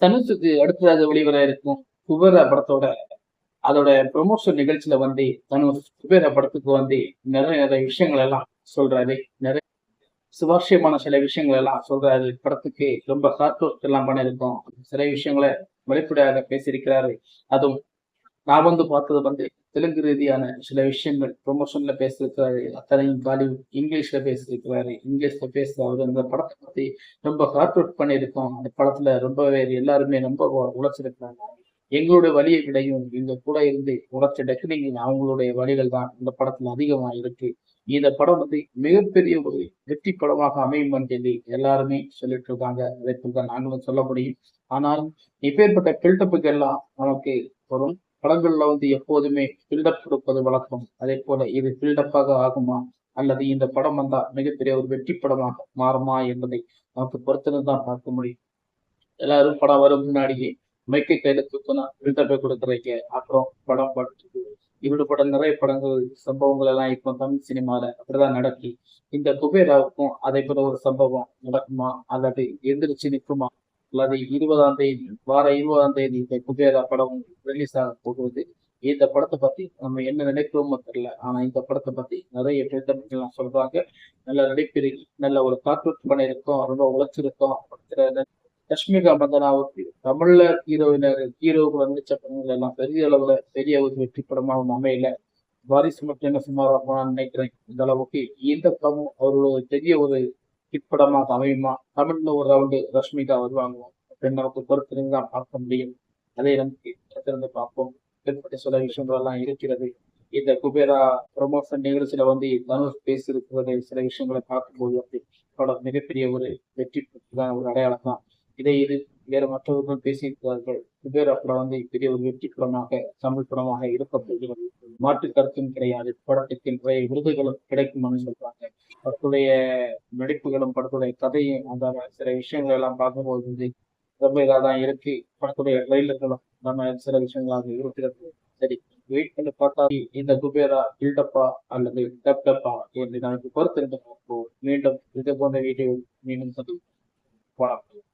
தனுஷுக்கு அடுத்ததாக வெளிவர இருக்கும் குபேரா படத்தோட அதோட ப்ரொமோஷன் நிகழ்ச்சியில வந்து தனுஷ் குபேரா படத்துக்கு வந்து நிறைய நிறைய விஷயங்கள் எல்லாம் சொல்றாரு. நிறைய சுவாரஸ்யமான சில விஷயங்கள் எல்லாம் சொல்றாரு. படத்துக்கு ரொம்ப ஹார்ட் எல்லாம் பண்ணியிருக்கோம். சில விஷயங்களை வெளிப்படையாக பேசியிருக்கிறாரு. அதுவும் நான் வந்து பார்த்தது வந்து தெலுங்கு ரீதியான சில விஷயங்கள் ப்ரொமோஷன்ல பேசியிருக்கிறாரு அத்தனையும் பாலிவுட் இங்கிலீஷ்ல பேசியிருக்கிறாரு இங்கிலீஷ்ல பேசுறாரு அந்த படத்தை பத்தி ரொம்ப ஹார்ட் ஒர்க் பண்ணியிருக்கோம். அந்த படத்துல ரொம்பவே எல்லாருமே ரொம்ப உழைச்சிருக்கிறாங்க. எங்களுடைய வழியை விடையும் இந்த கூட இருந்து உழைச்ச டெக்னிக் அவங்களுடைய வழிகள் தான் இந்த படத்துல அதிகமா இருக்கு. இந்த படம் வந்து மிகப்பெரிய ஒரு வெற்றி படமாக அமையும் சொல்லி எல்லாருமே சொல்லிட்டு இருக்காங்க அதை தான் நாங்களும் சொல்ல முடியும். ஆனால் இப்பேற்பட்ட பில்டப்புக்கு எல்லாம் நமக்கு வரும். படங்கள்ல வந்து எப்போதுமே பில்டப் கொடுப்பது வழக்கம். அதே போல இது பில்டப்பாக ஆகுமா? அல்லது இந்த படம் வந்தா மிகப்பெரிய ஒரு வெற்றி படமாக மாறுமா என்பதை நமக்கு பொறுத்துன்னு தான் பார்க்க முடியும். எல்லாரும் படம் வரும் முன்னாடியே மைக்கை கையில தூக்கினா பில்டப்பை கொடுக்குறீங்க. அப்புறம் படம் படுத்து படம் நிறைய படங்கள் சம்பவங்கள் எல்லாம் இப்போ தமிழ் சினிமால அப்படிதான் நடக்கி இந்த குபேராவுக்கும் அதே போல ஒரு சம்பவம் நடக்குமா? அல்லது எந்திரிச்சு நிற்குமா அல்லது இருபதாம் தேதி வார இருபதாம் தேதி இந்த குபேரா படம் ரிலீஸ் ஆக போகுது. இந்த படத்தை பத்தி நம்ம என்ன நினைக்கிறோமோ தெரியல. ஆனா இந்த படத்தை பத்தி நிறைய பேர் சொல்றாங்க. நல்ல நடிப்பிருக்கு நல்ல ஒரு கார்ட்டூன் பண்ணியிருக்கோம் ரொம்ப உழைச்சிருக்கோம் லட்சுமிகா மந்தனாவுக்கு தமிழ்ல ஹீரோவினர் ஹீரோவுக்கு நடிச்ச படங்கள் எல்லாம் பெரிய அளவுல பெரிய ஒரு வெற்றி படமாகவும் அமையல. வாரிசு மட்டும் என்ன சுமாராக நினைக்கிறேன். இந்த அளவுக்கு இந்த படம் அவரோட பெரிய ஒரு ஹிட் படமா அமையுமா? தமிழ்ல ஒரு ரவுண்டு ரஷ்மிகா வருவாங்க அப்படின்னு நமக்கு பொறுத்திருந்து தான் பார்க்க முடியும். அதே நம்பிக்கை திறந்து பார்ப்போம். இப்படி சில விஷயங்கள் எல்லாம் இருக்கிறது. இந்த குபேரா ப்ரொமோஷன் நிகழ்ச்சியில வந்து தனுஷ் பேசியிருக்கிறது. சில விஷயங்களை பார்க்கும்போது அப்படி படம் மிகப்பெரிய ஒரு வெற்றி தான் ஒரு அடையாளம் தான். இதை இது வேற மற்றவர்கள் பேசியிருக்கிறார்கள். குபேரா படம் வந்து பெரிய ஒரு வெற்றி படமாக தமிழ் படமாக இருக்க போகிறது மாற்று கருத்தும் கிடையாது. படத்துக்கு நிறைய விருதுகளும் கிடைக்கும்னு சொல்றாங்க. படத்துடைய நடிப்புகளும் படத்துடைய கதையும் அந்த சில விஷயங்கள் எல்லாம் பார்க்கும்போது வந்து ரொம்ப இதாக தான் இருக்கு படத்துடைய ரயில்களும் நம்ம சில விஷயங்களாக இருக்கிறது சரி வெயிட் பண்ணி பார்த்தா இந்த குபேரா பில்டப்பா அல்லது டப்டப்பா என்று நமக்கு பொறுத்திருந்து மீண்டும் இது போன்ற வீடியோ மீண்டும் சந்திப்போம். வணக்கம்.